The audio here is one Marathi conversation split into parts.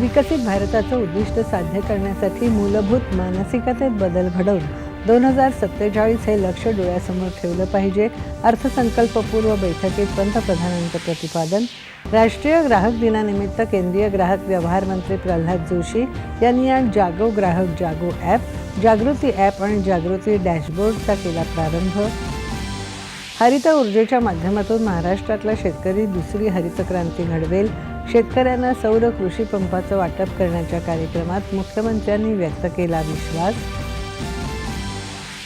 विकसित भारताचं उद्दिष्ट साध्य करण्यासाठी मूलभूत मानसिकतेत बदल घडवून दोन हजार सत्तेचाळीस हे लक्ष डोळ्यासमोर ठेवलं पाहिजे. अर्थसंकल्पपूर्व बैठकीत पंतप्रधानांचं प्रतिपादन. राष्ट्रीय ग्राहक दिनानिमित्त केंद्रीय ग्राहक व्यवहार मंत्री प्रल्हाद जोशी यांनी आज जागो ग्राहक जागो ॲप जागृती ॲप आणि जागृती डॅशबोर्डचा केला प्रारंभ. हरित ऊर्जेच्या माध्यमातून महाराष्ट्रातला शेतकरी दुसरी हरित क्रांती घडवेल. शेतकऱ्यांना सौर कृषी पंपाचं वाटप करण्याच्या कार्यक्रमात मुख्यमंत्र्यांनी व्यक्त केला विश्वास.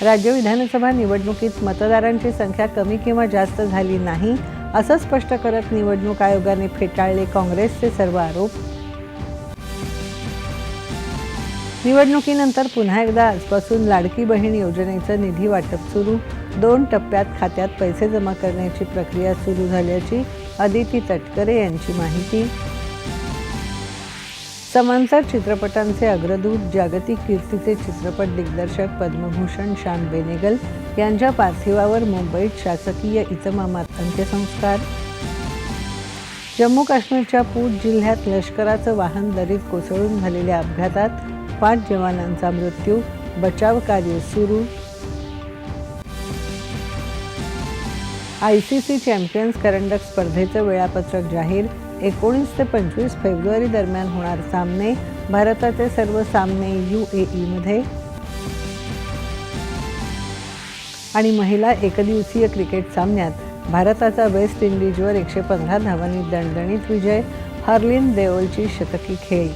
राज्य विधानसभा निवडणुकीत मतदारांची संख्या कमी किंवा जास्त झाली नाही असं स्पष्ट करत निवडणूक आयोगाने फेटाळले काँग्रेसचे सर्व आरोप. निवडणुकीनंतर पुन्हा एकदा आजपासून लाडकी बहीण योजनेचं निधी वाटप सुरू. दोन टप्प्यात खात्यात पैसे जमा करण्याची प्रक्रिया सुरू झाल्याची अदिती तटकरे यांची माहिती. समांतर चित्रपटांचे अग्रदूत जागतिक कीर्तीचे चित्रपट दिग्दर्शक पद्मभूषण श्याम बेनेगल यांच्या पार्थिवावर मुंबईत शासकीय इतमामात अंत्यसंस्कार. जम्मू काश्मीरच्या पूंछ जिल्ह्यात लष्कराचं वाहन दरीत कोसळून झालेल्या अपघातात पाच जवानांचा मृत्यू बचाव कार्य सुरू. आय सी सी चॅम्पियन्स करंडक स्पर्धेचं वेळापत्रक जाहीर. एकोणीस ते पंचवीस फेब्रुवारी दरम्यान होणार सामने भारताचे सर्व सामने यू ए ईमध्ये आणि महिला एकदिवसीय क्रिकेट सामन्यात भारताचा वेस्ट इंडिजवर एकशे पंधरा धावांनी दणदणीत विजय हर्लिन देओलची शतकी खेळी.